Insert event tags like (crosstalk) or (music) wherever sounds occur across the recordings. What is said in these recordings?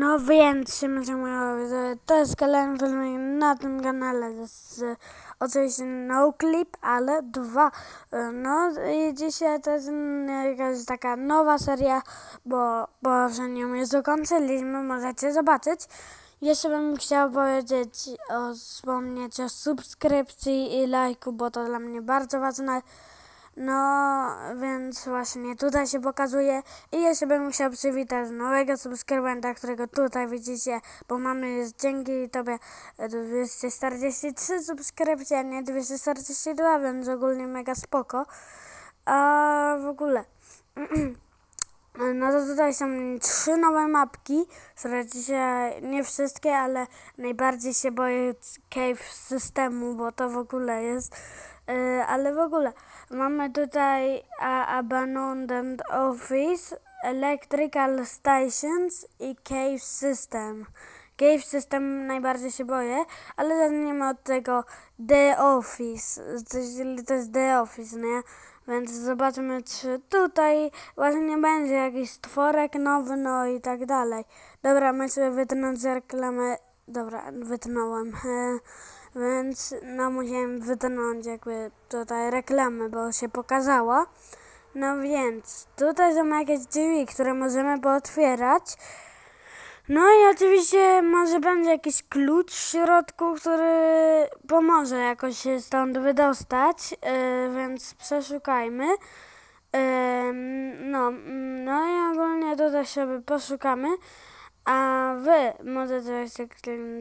No więc, siemka, to jest kolejny film na tym kanale. E, oczywiście no clip, ale dwa. No i dzisiaj to jest jakaś taka nowa seria, bo, bo że nią już zakończyliśmy, możecie zobaczyć. Jeszcze bym chciał powiedzieć, o, wspomnieć o subskrypcji i lajku, bo to dla mnie bardzo ważne. No, więc właśnie tutaj się pokazuje i jeszcze bym chciał przywitać nowego subskrybenta, którego tutaj widzicie, bo mamy już dzięki Tobie 243 subskrypcje, a nie 242, więc ogólnie mega spoko. A w ogóle... (clears throat) No to tutaj są trzy nowe mapki, które dzisiaj nie wszystkie, ale najbardziej się boję cave systemu, bo to w ogóle jest. Yy, ale w ogóle mamy tutaj a, Abandoned Office, Electrical Stations i Cave System. Cave System najbardziej się boję, ale zaczniemy od tego The Office, to jest The Office, nie? Więc zobaczmy, czy tutaj właśnie będzie jakiś stworek nowy, no i tak dalej. Dobra, myślę wytnąć reklamę. Dobra, wytnąłem. E, (laughs) więc no musiałem wytnąć jakby tutaj reklamę, bo się pokazała. No więc tutaj są jakieś drzwi, które możemy pootwierać. No i oczywiście może będzie jakiś klucz w środku, który pomoże jakoś się stąd wydostać, yy, więc przeszukajmy. Yy, no, no i ogólnie tutaj sobie poszukamy. A wy możecie jeszcze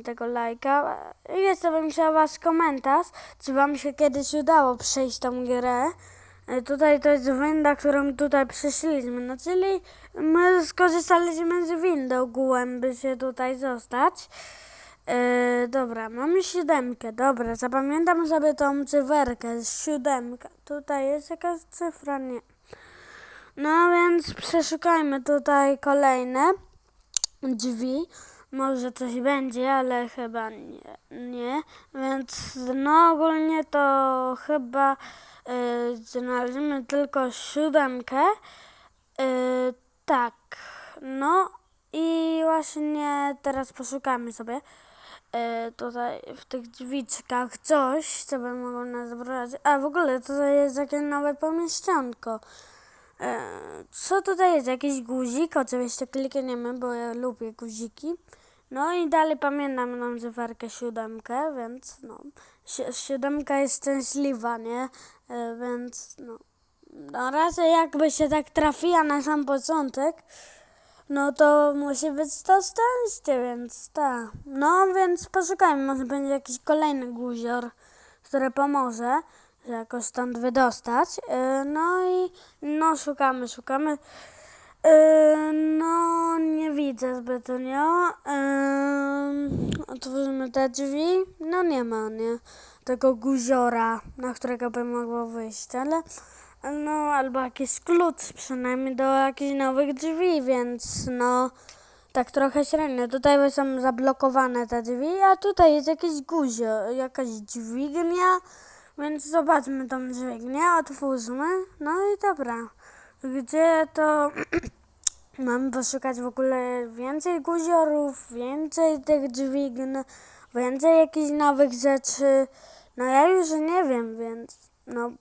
tego lajka. Jeszcze bym chciała was komentarz, czy wam się kiedyś udało przejść tą grę. E, Tutaj to jest winda, którą tutaj przyszliśmy. No czyli my skorzystaliśmy z windy ogółem, by się tutaj zostać. Yy, dobra, mamy siódemkę. Dobra, zapamiętam sobie tą cyferkę. Siódemka. Tutaj jest jakaś cyfra? Nie. No więc przeszukajmy tutaj kolejne drzwi. Może coś będzie, ale chyba nie. nie. Więc no ogólnie to chyba znaleźliśmy tylko siódemkę. Yy, tak, no i właśnie teraz poszukamy sobie yy, tutaj w tych drzwiczkach coś, co by mogło nas zabrać. A w ogóle tutaj jest jakieś nowe pomieszczonko. E, Co tutaj jest? Jakiś guzik? Oczywiście klikniemy, bo ja lubię guziki. No i dalej pamiętam tą cyferkę siódemkę, więc no. Si- Siódemka jest szczęśliwa, nie? E, Więc no. Na razie jakby się tak trafiła na sam początek, no to musi być to szczęście, więc tak. No więc poszukajmy, może będzie jakiś kolejny guzior, który pomoże się jakoś stąd wydostać. Yy, No i no szukamy, szukamy. Yy, no nie widzę zbytnio. Otworzymy te drzwi. No nie ma, nie? Tego guziora, na którego by mogło wyjść, ale no albo jakiś klucz przynajmniej do jakichś nowych drzwi, więc no tak trochę średnio. Tutaj są zablokowane te drzwi, a tutaj jest jakiś guzio, jakaś dźwignia, więc zobaczmy tą dźwignię, otwórzmy. No i dobra. Gdzie to (clears throat) mamy poszukać w ogóle więcej guziorów, więcej tych dźwigni, więcej jakichś nowych rzeczy. No ja już nie wiem, więc no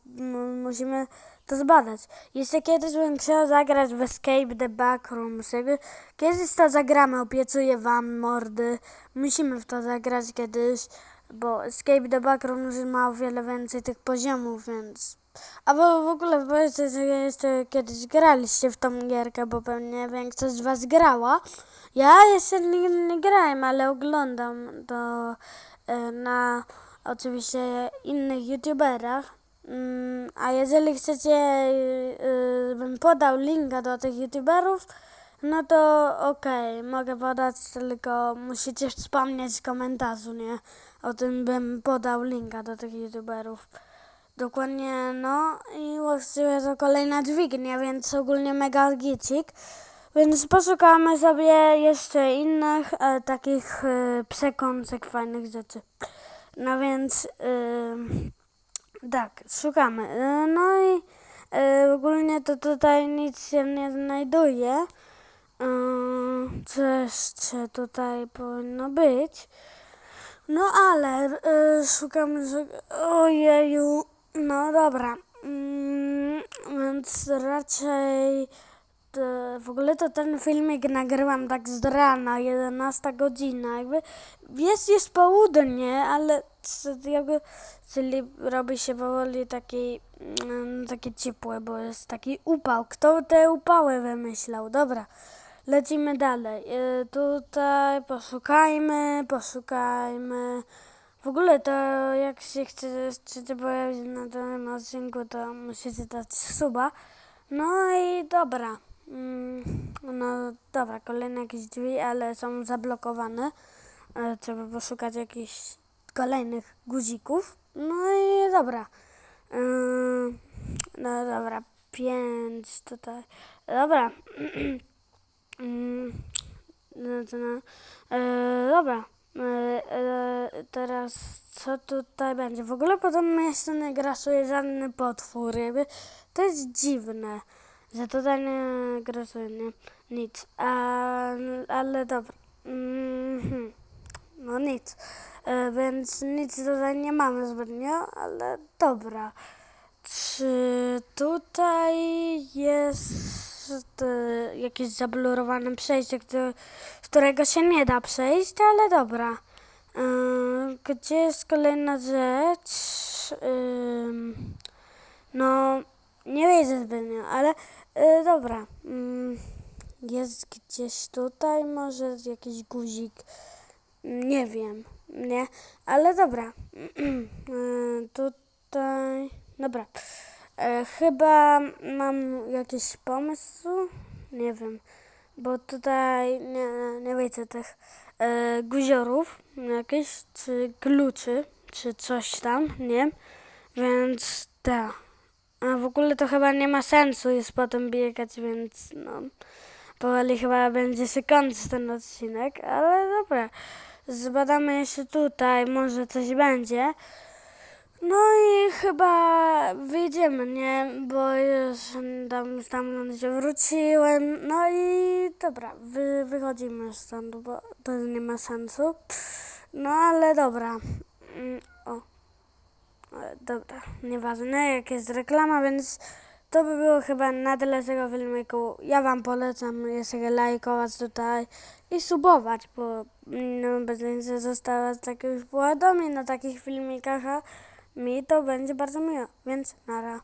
musimy to zbadać. Jeszcze kiedyś bym chciał zagrać w Escape the Backrooms. Jakby Kiedyś to zagramy, obiecuję wam, mordy. Musimy w to zagrać kiedyś, bo Escape the Backrooms ma o wiele więcej tych poziomów, więc... A w ogóle powiedzcie, że jeszcze kiedyś graliście w tą gierkę, bo pewnie większość z was grała. Ja jeszcze nie, nie grałem, ale oglądam to e, na oczywiście innych youtuberach. Mm, A jeżeli chcecie, yy, bym podał linka do tych youtuberów, no to okej, mogę podać, tylko musicie wspomnieć w komentarzu, nie? O tym bym podał linka do tych youtuberów. Dokładnie, no i właściwie to kolejna dźwignia, więc ogólnie mega gicik. Więc poszukamy sobie jeszcze innych e, takich e, fajnych rzeczy. No więc... Yy, tak, szukamy. Y, No i y, ogólnie to tutaj nic się nie znajduje, Yy, co jeszcze tutaj powinno być? No ale yy, szukam, że... Ojeju, no dobra. Mm, więc raczej... W ogóle to ten filmik nagrywam tak z rana, 11 godzina, jakby jest już południe, ale jakby, czyli robi się powoli taki, mm, takie ciepłe, bo jest taki upał. Kto te upały wymyślał? Dobra, lecimy dalej. Y, tutaj poszukajmy, poszukajmy. W ogóle to jak się chce, chcecie pojawić na tym odcinku, to musicie dać suba. No i dobra. No dobra, kolejne jakieś drzwi, ale są zablokowane. E, Trzeba poszukać jakichś kolejnych guzików. No i dobra. Ym, No dobra, pięć tutaj. Dobra. (clears throat) E, Dobra. E, e, Teraz co tutaj będzie? W ogóle potem jeszcze nie grasuje żadny potwór. To jest dziwne, że tutaj nie grasuje nie, nic. A, ale dobra. Mhm. No nic. E, Więc nic tutaj nie mamy zbytnio, ale dobra. Czy tutaj jest e, jakieś zablurowane przejście, które, którego się nie da przejść, ale dobra. E, Gdzie jest kolejna rzecz? Ym, No, nie wiedzę zbytnio, ale e, dobra. Mm, Jest gdzieś tutaj, może jakiś guzik. Nie wiem, nie, ale dobra. E, (clears throat) Tutaj, dobra. E, Chyba mam jakiś pomysł, nie wiem, bo tutaj nie, nie wiecie tych e, guziorów jakieś, czy kluczy, czy coś tam, nie? Więc tak. A w ogóle to chyba nie ma sensu jest potem biegać, więc no, powoli chyba będzie się kończyć ten odcinek, ale dobra. Zbadamy jeszcze tutaj, może coś będzie. No i chyba wyjdziemy, nie? Bo już tam stamtąd się wróciłem. No i dobra, wy, wychodzimy stąd, bo to nie ma sensu. No ale dobra. E, Dobra, nieważne, jak jest reklama, więc to by było chyba na tyle z tego filmiku. Ja Wam polecam jeszcze lajkować tutaj i subować, bo no, nic zostawać takich poładomi na takich filmikach, a mi to będzie bardzo miło, więc nara.